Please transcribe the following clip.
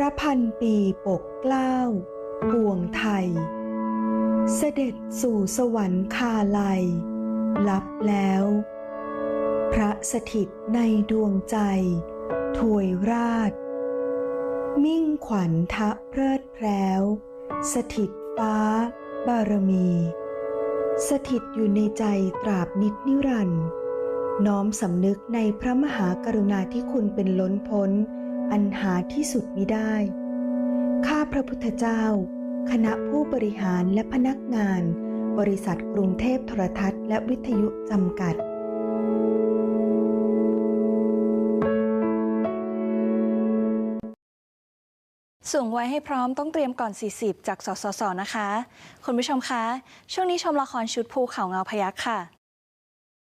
ระพันปีปกเกล้าปวงไทย เสด็จสู่สวรรคาลัย ลับแล้ว พระสถิตในดวงใจ ถวยราช มิ่งขวัญทะเพลิดแพร้ว สถิตฟ้า บารมี สถิตอยู่ในใจตราบนิดนิรันดร์น้อมสำนึกในพระมหากรุณาธิคุณเป็นล้นพ้น อันหาที่สุดมิได้ ข้าพระพุทธเจ้า คณะผู้บริหารและพนักงาน บริษัทกรุงเทพโทรทัศน์และวิทยุจำกัดสูงไว้ให้พร้อมต้องเตรียมก่อน 40 จากสสสนะคะ คุณผู้ชมคะ ช่วงนี้ชมละครชุดภูเขาเงาพยักค่ะ